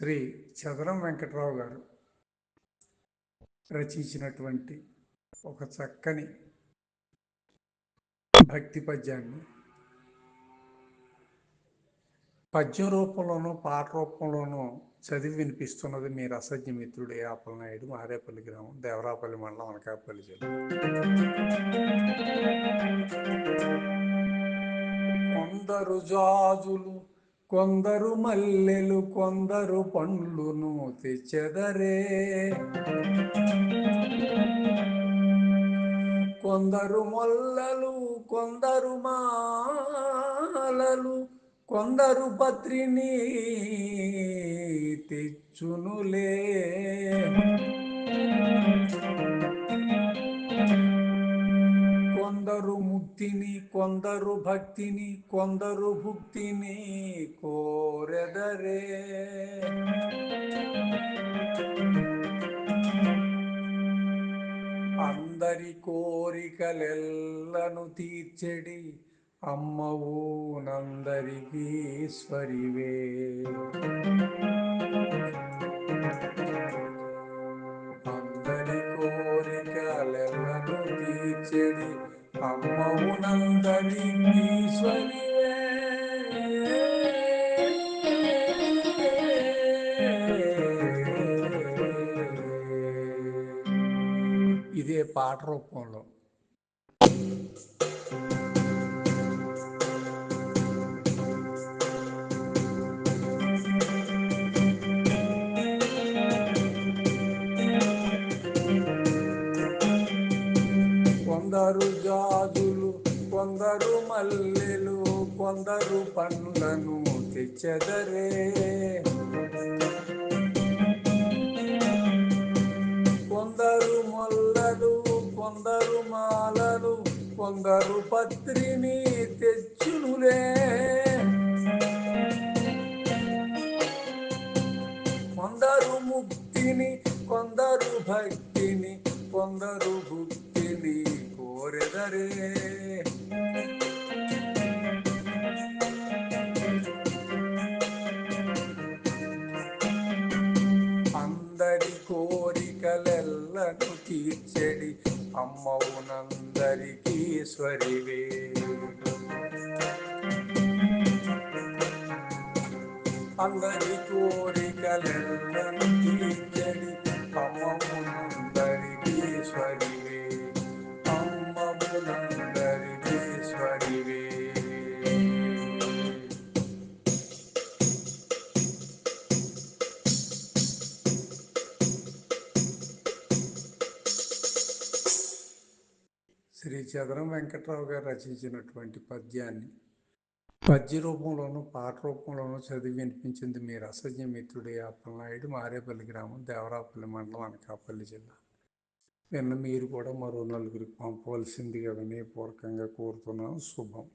శ్రీ చదరం వెంకట్రావు గారు రచించినటువంటి ఒక చక్కని భక్తి పద్యాన్ని పద్యం రూపంలోనూ పాట రూపంలోనూ చదివి వినిపిస్తున్నది మీ రసజ్ఞ మిత్రుడు యాపల నాయుడు మారేపల్లి గ్రామం దేవరాపల్లి మండలం అనకాపల్లి జిల్లా. కొందరు జాజులు కొందరు మల్లెలు కొందరు పండ్లును తెచ్చెదరే. కొందరు మొల్లలు కొందరు మాలలు కొందరు పత్రిని తెచ్చునులే. కొందరు ముక్తిని కొందరు భక్తిని కొందరు భుక్తిని కోరెదరే. అందరి కోరికలెల్లను తీర్చెడి అమ్మవు నందరికి ఈశ్వరివే అందరి కోరికలెల్లను తీర్చెడి అమ్మవు నందరికి ఈశ్వరివే ఇదే పాట రూపంలో కొందరు జాజులు కొందరు మల్లెలు కొందరు పండ్లను తెచ్చదరే. కొందరు మొల్లలు కొందరు మాలలు కొందరు పత్రిని తెచ్చునులే. కొందరు ముక్తిని కొందరు భక్తిని కొందరు భుక్తిని కోరెదరే అందరి కోరికలెల్లను తీర్చెడి అమ్మవునందరికీ ఈశ్వరివే అందరి కోరికలెల్లను తీర్చెడి శ్రీ చదరం వెంకట్రావు గారు రచించినటువంటి పద్యాన్ని పద్య రూపంలోనూ పాట రూపంలోనూ చదివి వినిపించింది మీ రసజ్ఞ మిత్రుడు అప్పలనాయుడు మారేపల్లి గ్రామం దేవరాపల్లి మండలం అనకాపల్లి జిల్లా. విన్న మీరు కూడా మరో నలుగురికి పంపవలసిందిగా వినయపూర్వకంగా కోరుతున్నాను. శుభం.